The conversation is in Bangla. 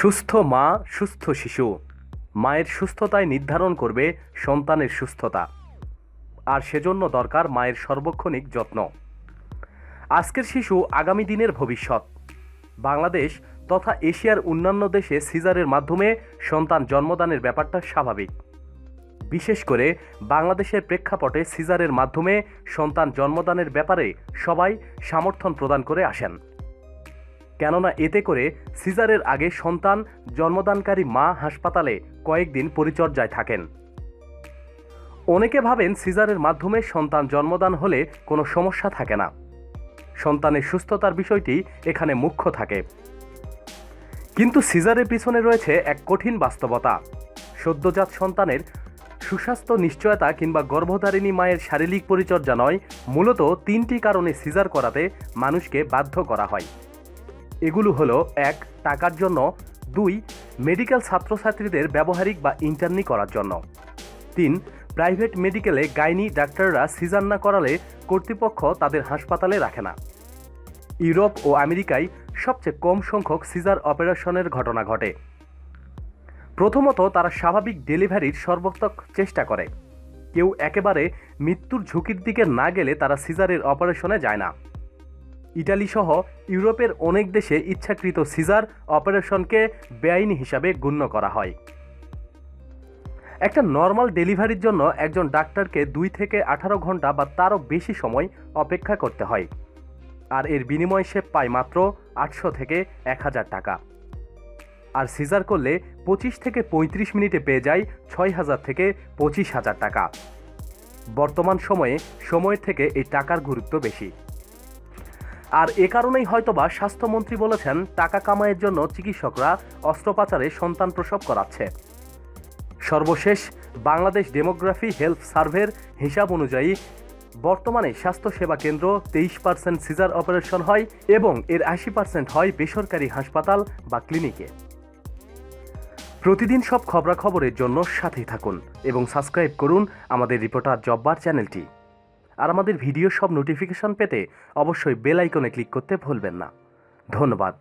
সুস্থ মা, সুস্থ শিশু। মায়ের সুস্থতায় নির্ধারণ করবে সন্তানের সুস্থতা। আর সেজন্য দরকার মায়ের সর্বক্ষণিক যত্ন। আজকের শিশু আগামী দিনের ভবিষ্যৎ। বাংলাদেশ তথা এশিয়ার অন্যান্য দেশে সিজারের মাধ্যমে সন্তান জন্মদানের ব্যাপারটা স্বাভাবিক। বিশেষ করে বাংলাদেশের প্রেক্ষাপটে সিজারের মাধ্যমে সন্তান জন্মদানের ব্যাপারে সবাই সমর্থন প্রদান করে আসেন। কেননা এতে করে সিজারের আগে সন্তান, জন্মদানকারী মা হাসপাতালে কয়েকদিন পরিচর্যায় থাকেন। অনেকে ভাবেন সিজারের মাধ্যমে সন্তান জন্মদান হলে কোনো সমস্যা থাকে না। সন্তানের সুস্থতার বিষয়টি এখানে মুখ্য থাকে। কিন্তু সিজারের পিছনে রয়েছে এক কঠিন বাস্তবতা। সদ্যজাত সন্তানের সুস্বাস্থ্য নিশ্চয়তা কিংবা গর্ভধারিণী মায়ের শারীরিক পরিচর্যা নয়, মূলত তিনটি কারণে সিজার করাতে মানুষকে বাধ্য করা হয়। এগুলো হলো, এক, টাকার জন্য, দুই, মেডিকেল ছাত্রছাত্রীদের ব্যবহারিক বা ইন্টার্নি করার জন্য। তিন, প্রাইভেট মেডিকেলে গাইনি ডাক্তাররা সিজার না করালে কর্তৃপক্ষ তাদের হাসপাতালে রাখে না। ইউরোপ ও আমেরিকায় সবচেয়ে কম সংখ্যক সিজার অপারেশনের ঘটনা ঘটে। প্রথমত, তারা স্বাভাবিক ডেলিভারির সর্বোত্তক চেষ্টা করে। কেউ একেবারে মৃত্যুর ঝুঁকির দিকে না গেলে তারা সিজারের অপারেশনে যায় না। ইটালি সহ ইউরোপের অনেক দেশে ইচ্ছাকৃত সিজার অপারেশনকে বেআইনি হিসাবে গণ্য করা হয়। একটা নর্মাল ডেলিভারির জন্য একজন ডাক্তারকে দুই থেকে আঠারো ঘণ্টা বা তারও বেশি সময় অপেক্ষা করতে হয়। আর এর বিনিময়ে সে পায় মাত্র আটশো থেকে এক হাজার টাকা। আর সিজার করলে পঁচিশ থেকে পঁয়ত্রিশ মিনিটে পেয়ে যায় ছয় হাজার থেকে পঁচিশ হাজার টাকা। বর্তমান সময়ে সময়ের থেকে এই টাকার গুরুত্ব বেশি। আর এ কারণেই হয়তোবা স্বাস্থ্যমন্ত্রী বলেছেন, টাকা কামাইয়ের জন্য চিকিৎসকরা অস্ত্রোপাচারে সন্তান প্রসব করাচ্ছে। সর্বশেষ, বাংলাদেশ ডেমোগ্রাফি হেলথ সার্ভের হিসাব অনুযায়ী বর্তমানে স্বাস্থ্যসেবা কেন্দ্র তেইশ পার্সেন্ট সিজার অপারেশন হয় এবং এর আশি পার্সেন্ট হয় বেসরকারি হাসপাতাল বা ক্লিনিকে। প্রতিদিন সব খবরাখবরের জন্য সাথেই থাকুন এবং সাবস্ক্রাইব করুন আমাদের রিপোর্টার জব্বার চ্যানেলটি। আর আমাদের ভিডিও সব নোটিফিকেশন পেতে অবশ্যই বেল আইকনে ক্লিক করতে ভুলবেন না। ধন্যবাদ।